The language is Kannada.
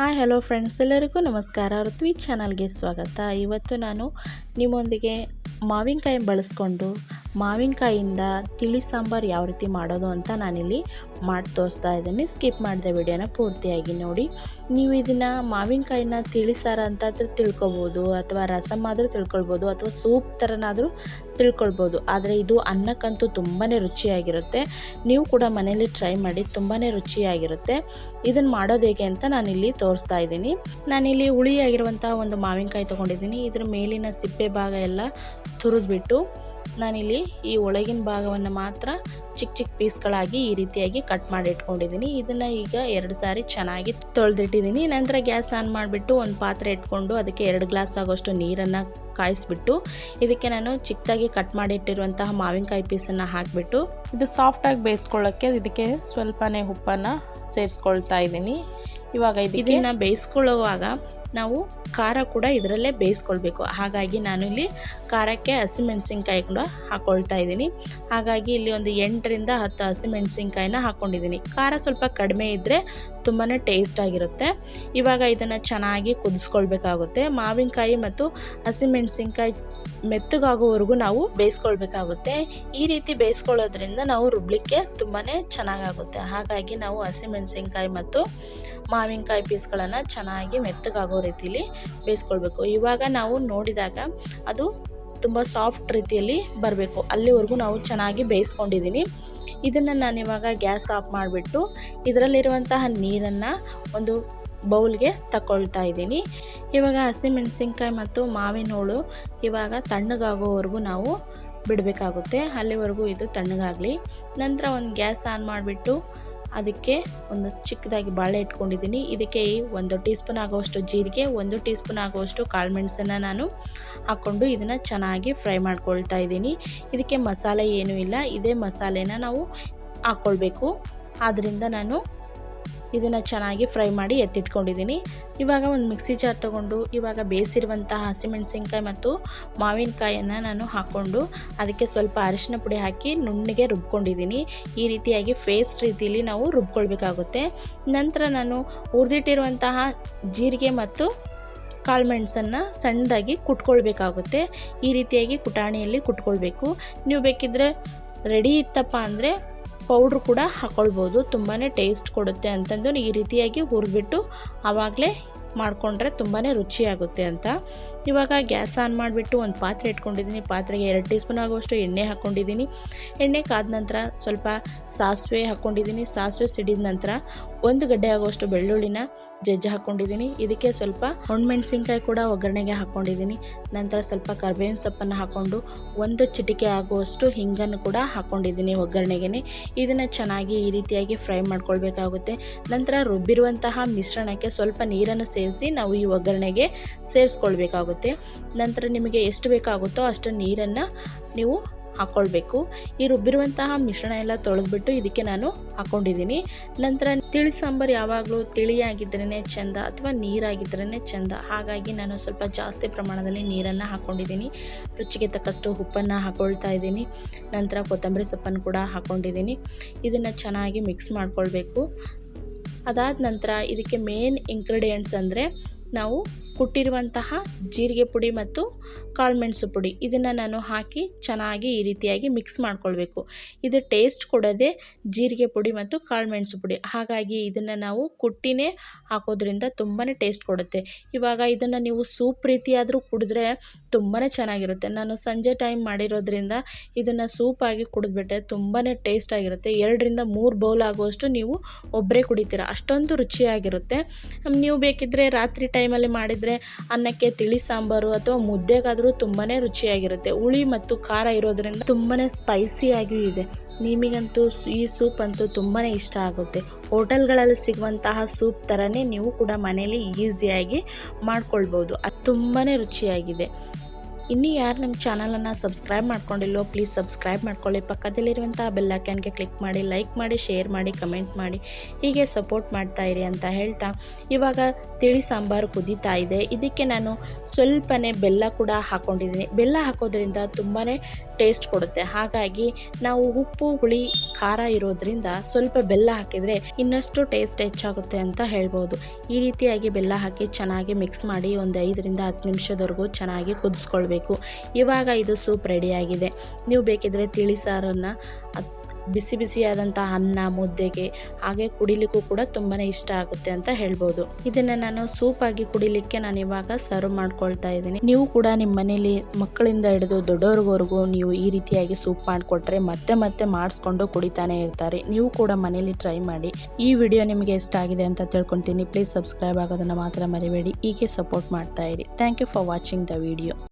ಹಾಯ್ ಹಲೋ ಫ್ರೆಂಡ್ಸ್ ಎಲ್ಲರಿಗೂ ನಮಸ್ಕಾರ. ಋತ್ವಿ ಚಾನಲ್ಗೆ ಸ್ವಾಗತ. ಇವತ್ತು ನಾನು ನಿಮ್ಮೊಂದಿಗೆ ಮಾವಿನಕಾಯಿ ಬಳಸ್ಕೊಂಡು ಮಾವಿನಕಾಯಿಂದ ತಿಳಿ ಸಾಂಬಾರು ಯಾವ ರೀತಿ ಮಾಡೋದು ಅಂತ ನಾನಿಲ್ಲಿ ಮಾಡಿ ತೋರಿಸ್ತಾ ಇದ್ದೀನಿ. ಸ್ಕಿಪ್ ಮಾಡಿದೆ ವಿಡಿಯೋನ ಪೂರ್ತಿಯಾಗಿ ನೋಡಿ. ನೀವು ಇದನ್ನು ಮಾವಿನಕಾಯಿನ ತಿಳಿ ಸಾರು ಅಂತ ತಿಳ್ಕೊಬೋದು, ಅಥವಾ ರಸಮ್ ಆದರೂ ತಿಳ್ಕೊಳ್ಬೋದು, ಅಥವಾ ಸೂಪ್ ಥರನಾದರೂ ತಿಳ್ಕೊಳ್ಬೋದು. ಆದರೆ ಇದು ಅನ್ನಕ್ಕಂತೂ ತುಂಬಾ ರುಚಿಯಾಗಿರುತ್ತೆ. ನೀವು ಕೂಡ ಮನೇಲಿ ಟ್ರೈ ಮಾಡಿ ತುಂಬಾ ರುಚಿಯಾಗಿರುತ್ತೆ. ಇದನ್ನು ಮಾಡೋದು ಹೇಗೆ ಅಂತ ನಾನಿಲ್ಲಿ ತೋರಿಸ್ತಾ ಇದ್ದೀನಿ. ನಾನಿಲ್ಲಿ ಹುಳಿಯಾಗಿರುವಂಥ ಒಂದು ಮಾವಿನಕಾಯಿ ತೊಗೊಂಡಿದ್ದೀನಿ. ಇದ್ರ ಮೇಲಿನ ಸಿಪ್ಪೆ ಭಾಗ ಎಲ್ಲ ತುರಿದ್ಬಿಟ್ಟು ನಾನಿಲ್ಲಿ ಈ ಒಳಗಿನ ಭಾಗವನ್ನು ಮಾತ್ರ ಚಿಕ್ಕ ಚಿಕ್ಕ ಪೀಸ್ಗಳಾಗಿ ಈ ರೀತಿಯಾಗಿ ಕಟ್ ಮಾಡಿ ಇಟ್ಕೊಂಡಿದ್ದೀನಿ. ಇದನ್ನು ಈಗ ಎರಡು ಸಾರಿ ಚೆನ್ನಾಗಿ ತೊಳೆದಿಟ್ಟಿದ್ದೀನಿ. ನಂತರ ಗ್ಯಾಸ್ ಆನ್ ಮಾಡಿಬಿಟ್ಟು ಒಂದು ಪಾತ್ರೆ ಇಟ್ಕೊಂಡು ಅದಕ್ಕೆ ಎರಡು ಗ್ಲಾಸ್ ಆಗೋಷ್ಟು ನೀರನ್ನು ಕಾಯಿಸ್ಬಿಟ್ಟು ಇದಕ್ಕೆ ನಾನು ಚಿಕ್ಕದಾಗಿ ಕಟ್ ಮಾಡಿಟ್ಟಿರುವಂತಹ ಮಾವಿನಕಾಯಿ ಪೀಸನ್ನು ಹಾಕಿಬಿಟ್ಟು ಇದು ಸಾಫ್ಟಾಗಿ ಬೇಯಿಸ್ಕೊಳ್ಳೋಕ್ಕೆ ಇದಕ್ಕೆ ಸ್ವಲ್ಪನೇ ಉಪ್ಪನ್ನು ಸೇರಿಸ್ಕೊಳ್ತಾ ಇದ್ದೀನಿ. ಇವಾಗ ಇದನ್ನ ಬೇಯಿಸ್ಕೊಳ್ಳುವಾಗ ನಾವು ಖಾರ ಕೂಡ ಇದರಲ್ಲೇ ಬೇಯಿಸ್ಕೊಳ್ಬೇಕು. ಹಾಗಾಗಿ ನಾನು ಇಲ್ಲಿ ಖಾರಕ್ಕೆ ಹಸಿಮೆಣಸಿನ್ಕಾಯಿ ಕೂಡ ಹಾಕ್ಕೊಳ್ತಾ ಇದ್ದೀನಿ. ಹಾಗಾಗಿ ಇಲ್ಲಿ ಒಂದು ಎಂಟರಿಂದ ಹತ್ತು ಹಸಿಮೆಣಸಿನ್ಕಾಯಿನ ಹಾಕ್ಕೊಂಡಿದ್ದೀನಿ ಖಾರ ಸ್ವಲ್ಪ ಕಡಿಮೆ ಇದ್ದರೆ ತುಂಬಾ ಟೇಸ್ಟ್ ಆಗಿರುತ್ತೆ. ಇವಾಗ ಇದನ್ನು ಚೆನ್ನಾಗಿ ಕುದಿಸ್ಕೊಳ್ಬೇಕಾಗುತ್ತೆ. ಮಾವಿನಕಾಯಿ ಮತ್ತು ಹಸಿಮೆಣಸಿನ್ಕಾಯಿ ಮೆತ್ತಗಾಗೋವರೆಗೂ ನಾವು ಬೇಯಿಸ್ಕೊಳ್ಬೇಕಾಗುತ್ತೆ. ಈ ರೀತಿ ಬೇಯಿಸ್ಕೊಳ್ಳೋದ್ರಿಂದ ನಾವು ರುಬ್ಲಿಕ್ಕೆ ತುಂಬಾ ಚೆನ್ನಾಗಾಗುತ್ತೆ. ಹಾಗಾಗಿ ನಾವು ಹಸಿಮೆಣಸಿನ್ಕಾಯಿ ಮತ್ತು ಮಾವಿನಕಾಯಿ ಪೀಸ್ಗಳನ್ನು ಚೆನ್ನಾಗಿ ಮೆತ್ತಗಾಗೋ ರೀತಿಯಲ್ಲಿ ಬೇಯಿಸ್ಕೊಳ್ಬೇಕು. ಇವಾಗ ನಾವು ನೋಡಿದಾಗ ಅದು ತುಂಬ ಸಾಫ್ಟ್ ರೀತಿಯಲ್ಲಿ ಬರಬೇಕು. ಅಲ್ಲಿವರೆಗೂ ನಾವು ಚೆನ್ನಾಗಿ ಬೇಯಿಸ್ಕೊಂಡಿದ್ದೀನಿ ಇದನ್ನು ನಾನಿವಾಗ ಗ್ಯಾಸ್ ಆಫ್ ಮಾಡಿಬಿಟ್ಟು ಇದರಲ್ಲಿರುವಂತಹ ನೀರನ್ನು ಒಂದು ಬೌಲ್ಗೆ ತಗೊಳ್ತಾ ಇದ್ದೀನಿ. ಇವಾಗ ಹಸಿಮೆಣಸಿನ್ಕಾಯಿ ಮತ್ತು ಮಾವಿನ ಹೋಳು ಇವಾಗ ತಣ್ಣಗಾಗೋವರೆಗೂ ನಾವು ಬಿಡಬೇಕಾಗುತ್ತೆ. ಅಲ್ಲಿವರೆಗೂ ಇದು ತಣ್ಣಗಾಗಲಿ. ನಂತರ ಒಂದು ಗ್ಯಾಸ್ ಆನ್ ಮಾಡಿಬಿಟ್ಟು ಅದಕ್ಕೆ ಒಂದು ಚಿಕ್ಕದಾಗಿ ಬಾಳೆ ಇಟ್ಕೊಂಡಿದ್ದೀನಿ. ಇದಕ್ಕೆ ಒಂದು ಟೀ ಸ್ಪೂನ್ ಆಗುವಷ್ಟು ಜೀರಿಗೆ, ಒಂದು ಟೀ ಸ್ಪೂನ್ ಆಗುವಷ್ಟು ಕಾಳು ಮೆಣಸನ್ನು ನಾನು ಹಾಕ್ಕೊಂಡು ಇದನ್ನು ಚೆನ್ನಾಗಿ ಫ್ರೈ ಮಾಡ್ಕೊಳ್ತಾ ಇದ್ದೀನಿ. ಇದಕ್ಕೆ ಮಸಾಲೆ ಏನೂ ಇಲ್ಲ. ಇದೇ ಮಸಾಲೆನ ನಾವು ಹಾಕ್ಕೊಳ್ಬೇಕು. ಆದ್ದರಿಂದ ನಾನು ಇದನ್ನು ಚೆನ್ನಾಗಿ ಫ್ರೈ ಮಾಡಿ ಎತ್ತಿಟ್ಕೊಂಡಿದ್ದೀನಿ. ಇವಾಗ ಒಂದು ಮಿಕ್ಸಿ ಜಾರ್ ತೊಗೊಂಡು ಇವಾಗ ಬೇಯಿಸಿರುವಂತಹ ಹಸಿಮೆಣಸಿನ್ಕಾಯಿ ಮತ್ತು ಮಾವಿನಕಾಯನ್ನು ನಾನು ಹಾಕ್ಕೊಂಡು ಅದಕ್ಕೆ ಸ್ವಲ್ಪ ಅರಿಶಿನ ಪುಡಿ ಹಾಕಿ ನುಣ್ಣಗೆ ರುಬ್ಕೊಂಡಿದ್ದೀನಿ. ಈ ರೀತಿಯಾಗಿ ಫೇಸ್ಟ್ ರೀತಿಯಲ್ಲಿ ನಾವು ರುಬ್ಕೊಳ್ಬೇಕಾಗುತ್ತೆ. ನಂತರ ನಾನು ಹುರಿದಿಟ್ಟಿರುವಂತಹ ಜೀರಿಗೆ ಮತ್ತು ಕಾಳು ಮೆಣಸನ್ನು ಸಣ್ಣದಾಗಿ ಕುಟ್ಕೊಳ್ಬೇಕಾಗುತ್ತೆ. ಈ ರೀತಿಯಾಗಿ ಕುಟಾಣಿಯಲ್ಲಿ ಕುಟ್ಕೊಳ್ಬೇಕು. ನೀವು ಬೇಕಿದ್ದರೆ ರೆಡಿ ಇತ್ತಪ್ಪ ಅಂದರೆ ಪೌಡ್ರ್ ಕೂಡ ಹಾಕ್ಕೊಳ್ಬೋದು ತುಂಬಾ ಟೇಸ್ಟ್ ಕೊಡುತ್ತೆ ಅಂತಂದು ಈ ರೀತಿಯಾಗಿ ಹುರಿದ್ಬಿಟ್ಟು ಆವಾಗಲೇ ಮಾಡಿಕೊಂಡ್ರೆ ತುಂಬಾ ರುಚಿಯಾಗುತ್ತೆ ಅಂತ. ಇವಾಗ ಗ್ಯಾಸ್ ಆನ್ ಮಾಡಿಬಿಟ್ಟು ಒಂದು ಪಾತ್ರೆ ಇಟ್ಕೊಂಡಿದ್ದೀನಿ. ಪಾತ್ರೆಗೆ ಎರಡು ಟೀ ಸ್ಪೂನ್ ಆಗುವಷ್ಟು ಎಣ್ಣೆ ಹಾಕ್ಕೊಂಡಿದ್ದೀನಿ ಎಣ್ಣೆ ಕಾದ ನಂತರ ಸ್ವಲ್ಪ ಸಾಸಿವೆ ಹಾಕ್ಕೊಂಡಿದ್ದೀನಿ ಸಾಸಿವೆ ಸಿಡಿದ ನಂತರ ಒಂದು ಗಡ್ಡೆ ಆಗುವಷ್ಟು ಬೆಳ್ಳುಳ್ಳಿನ ಜಜ್ಜಿ ಹಾಕ್ಕೊಂಡಿದ್ದೀನಿ ಇದಕ್ಕೆ ಸ್ವಲ್ಪ ಒಣಮೆಣ್ಸಿನ್ಕಾಯಿ ಕೂಡ ಒಗ್ಗರಣೆಗೆ ಹಾಕ್ಕೊಂಡಿದ್ದೀನಿ ನಂತರ ಸ್ವಲ್ಪ ಕರ್ಬೇವಿನ ಸೊಪ್ಪನ್ನು ಹಾಕ್ಕೊಂಡು ಒಂದು ಚಿಟಿಕೆ ಆಗುವಷ್ಟು ಹಿಂಗನ್ನು ಕೂಡ ಹಾಕ್ಕೊಂಡಿದ್ದೀನಿ ಒಗ್ಗರಣೆಗೆ ಇದನ್ನು ಚೆನ್ನಾಗಿ ಈ ರೀತಿಯಾಗಿ ಫ್ರೈ ಮಾಡ್ಕೊಳ್ಬೇಕಾಗುತ್ತೆ. ನಂತರ ರುಬ್ಬಿರುವಂತಹ ಮಿಶ್ರಣಕ್ಕೆ ಸ್ವಲ್ಪ ನೀರನ್ನು ಸೇರಿಸಿ ನಾವು ಈ ಒಗ್ಗರಣೆಗೆ ಸೇರಿಸ್ಕೊಳ್ಬೇಕಾಗುತ್ತೆ. ನಂತರ ನಿಮಗೆ ಎಷ್ಟು ಬೇಕಾಗುತ್ತೋ ಅಷ್ಟು ನೀರನ್ನು ನೀವು ಹಾಕ್ಕೊಳ್ಬೇಕು ಈ ರುಬ್ಬಿರುವಂತಹ ಮಿಶ್ರಣ ಎಲ್ಲ ತೊಳೆದ್ಬಿಟ್ಟು ಇದಕ್ಕೆ ನಾನು ಹಾಕ್ಕೊಂಡಿದ್ದೀನಿ ನಂತರ ತಿಳಿ ಸಾಂಬಾರು ಯಾವಾಗಲೂ ತಿಳಿಯಾಗಿದ್ರೇ ಚೆಂದ ಅಥವಾ ನೀರಾಗಿದ್ರೇ ಚೆಂದ. ಹಾಗಾಗಿ ನಾನು ಸ್ವಲ್ಪ ಜಾಸ್ತಿ ಪ್ರಮಾಣದಲ್ಲಿ ನೀರನ್ನು ಹಾಕ್ಕೊಂಡಿದ್ದೀನಿ ರುಚಿಗೆ ತಕ್ಕಷ್ಟು ಉಪ್ಪನ್ನು ಹಾಕ್ಕೊಳ್ತಾ ಇದ್ದೀನಿ. ನಂತರ ಕೊತ್ತಂಬರಿ ಸೊಪ್ಪನ್ನು ಕೂಡ ಹಾಕ್ಕೊಂಡಿದ್ದೀನಿ ಇದನ್ನು ಚೆನ್ನಾಗಿ ಮಿಕ್ಸ್ ಮಾಡ್ಕೊಳ್ಬೇಕು. ಅದಾದ ನಂತರ ಇದಕ್ಕೆ ಮೇನ್ ಇಂಗ್ರೀಡಿಯೆಂಟ್ಸ್ ಅಂದರೆ ನಾವು ಕುಟ್ಟಿರುವಂತಹ ಜೀರಿಗೆ ಪುಡಿ ಮತ್ತು ಕಾಳುಮೆಣಸು ಪುಡಿ. ಇದನ್ನು ನಾನು ಹಾಕಿ ಚೆನ್ನಾಗಿ ಈ ರೀತಿಯಾಗಿ ಮಿಕ್ಸ್ ಮಾಡ್ಕೊಳ್ಬೇಕು. ಇದು ಟೇಸ್ಟ್ ಕೊಡೋದೇ ಜೀರಿಗೆ ಪುಡಿ ಮತ್ತು ಕಾಳುಮೆಣಸು ಪುಡಿ. ಹಾಗಾಗಿ ಇದನ್ನು ನಾವು ಕುಟ್ಟಿನೇ ಹಾಕೋದ್ರಿಂದ ತುಂಬಾ ಟೇಸ್ಟ್ ಕೊಡುತ್ತೆ. ಇವಾಗ ಇದನ್ನು ನೀವು ಸೂಪ್ ರೀತಿಯಾದರೂ ಕುಡಿದ್ರೆ ತುಂಬಾ ಚೆನ್ನಾಗಿರುತ್ತೆ. ನಾನು ಸಂಜೆ ಟೈಮ್ ಮಾಡಿರೋದ್ರಿಂದ ಇದನ್ನು ಸೂಪಾಗಿ ಕುಡಿದ್ಬಿಟ್ರೆ ತುಂಬಾ ಟೇಸ್ಟ್ ಆಗಿರುತ್ತೆ. ಎರಡರಿಂದ ಮೂರು ಬೌಲ್ ಆಗುವಷ್ಟು ನೀವು ಒಬ್ಬರೇ ಕುಡಿತೀರ. ಅಷ್ಟೊಂದು ರುಚಿಯಾಗಿರುತ್ತೆ. ನೀವು ಬೇಕಿದ್ದರೆ ರಾತ್ರಿ ಟೈಮಲ್ಲಿ ಮಾಡಿದರೆ ಅನ್ನಕ್ಕೆ ತಿಳಿ ಸಾಂಬಾರು ಅಥವಾ ಮುದ್ದೆಗಾದರೂ ತುಂಬಾ ರುಚಿಯಾಗಿರುತ್ತೆ. ಹುಳಿ ಮತ್ತು ಖಾರ ಇರೋದ್ರಿಂದ ತುಂಬಾ ಸ್ಪೈಸಿಯಾಗಿಯೂ ಇದೆ. ನಿಮಗಂತೂ ಈ ಸೂಪ್ ಅಂತೂ ತುಂಬಾ ಇಷ್ಟ ಆಗುತ್ತೆ. ಹೋಟೆಲ್ಗಳಲ್ಲಿ ಸಿಗುವಂತಹ ಸೂಪ್ ಥರನೇ ನೀವು ಕೂಡ ಮನೇಲಿ ಈಸಿಯಾಗಿ ಮಾಡ್ಕೊಳ್ಬೋದು. ಅದು ತುಂಬಾ ರುಚಿಯಾಗಿದೆ. ಇನ್ನೂ ಯಾರು ನಮ್ಮ ಚಾನಲನ್ನು ಸಬ್ಸ್ಕ್ರೈಬ್ ಮಾಡ್ಕೊಂಡಿಲ್ಲೋ ಪ್ಲೀಸ್ ಸಬ್ಸ್ಕ್ರೈಬ್ ಮಾಡ್ಕೊಳ್ಳಿ. ಪಕ್ಕದಲ್ಲಿರುವಂಥ ಬೆಲ್ಲೈಕನ್ಗೆ ಕ್ಲಿಕ್ ಮಾಡಿ ಲೈಕ್ ಮಾಡಿ ಶೇರ್ ಮಾಡಿ ಕಮೆಂಟ್ ಮಾಡಿ. ಹೀಗೆ ಸಪೋರ್ಟ್ ಮಾಡ್ತಾ ಇರಿ ಅಂತ ಹೇಳ್ತಾ ಇವಾಗ ತಿಳಿ ಸಾಂಬಾರು ಕುದೀತಾ ಇದೆ. ಇದಕ್ಕೆ ನಾನು ಸ್ವಲ್ಪನೇ ಬೆಲ್ಲ ಕೂಡ ಹಾಕ್ಕೊಂಡಿದ್ದೀನಿ ಬೆಲ್ಲ ಹಾಕೋದ್ರಿಂದ ತುಂಬಾ ಟೇಸ್ಟ್ ಕೊಡುತ್ತೆ. ಹಾಗಾಗಿ ನಾವು ಉಪ್ಪು, ಹುಳಿ, ಖಾರ ಇರೋದ್ರಿಂದ ಸ್ವಲ್ಪ ಬೆಲ್ಲ ಹಾಕಿದರೆ ಇನ್ನಷ್ಟು ಟೇಸ್ಟ್ ಹೆಚ್ಚಾಗುತ್ತೆ ಅಂತ ಹೇಳ್ಬೋದು. ಈ ರೀತಿಯಾಗಿ ಬೆಲ್ಲ ಹಾಕಿ ಚೆನ್ನಾಗಿ ಮಿಕ್ಸ್ ಮಾಡಿ ಒಂದು ಐದರಿಂದ ಹತ್ತು ನಿಮಿಷದವರೆಗೂ ಚೆನ್ನಾಗಿ ಕುದಿಸ್ಕೊಳ್ಬೇಕು. ಇವಾಗ ಇದು ಸೂಪ್ ರೆಡಿಯಾಗಿದೆ ನೀವು ಬೇಕಿದ್ರೆ ತಿಳಿ ಸಾರನ್ನು ಬಿಸಿ ಬಿಸಿಯಾದಂಥ ಅನ್ನ, ಮುದ್ದೆಗೆ, ಹಾಗೆ ಕುಡಿಲಿಕ್ಕೂ ಕೂಡ ತುಂಬಾ ಇಷ್ಟ ಆಗುತ್ತೆ ಅಂತ ಹೇಳ್ಬೋದು. ಇದನ್ನು ನಾನು ಸೂಪ್ ಆಗಿ ಕುಡಿಲಿಕ್ಕೆ ನಾನು ಇವಾಗ ಸರ್ವ್ ಮಾಡ್ಕೊಳ್ತಾ ಇದ್ದೀನಿ. ನೀವು ಕೂಡ ನಿಮ್ಮ ಮನೇಲಿ ಮಕ್ಕಳಿಂದ ಹಿಡಿದು ದೊಡ್ಡವ್ರಿವರೆಗೂ ನೀವು ಈ ರೀತಿಯಾಗಿ ಸೂಪ್ ಮಾಡಿಕೊಟ್ರೆ ಮತ್ತೆ ಮತ್ತೆ ಮಾಡಿಸ್ಕೊಂಡು ಕುಡಿತಾನೆ ಇರ್ತಾರೆ. ನೀವು ಕೂಡ ಮನೇಲಿ ಟ್ರೈ ಮಾಡಿ. ಈ ವಿಡಿಯೋ ನಿಮಗೆ ಇಷ್ಟ ಆಗಿದೆ ಅಂತ ತಿಳ್ಕೊಂತೀನಿ. ಪ್ಲೀಸ್ ಸಬ್ಸ್ಕ್ರೈಬ್ ಆಗೋದನ್ನು ಮಾತ್ರ ಮರಿಬೇಡಿ. ಹೀಗೆ ಸಪೋರ್ಟ್ ಮಾಡ್ತಾ ಇರಿ. Thank you for watching the video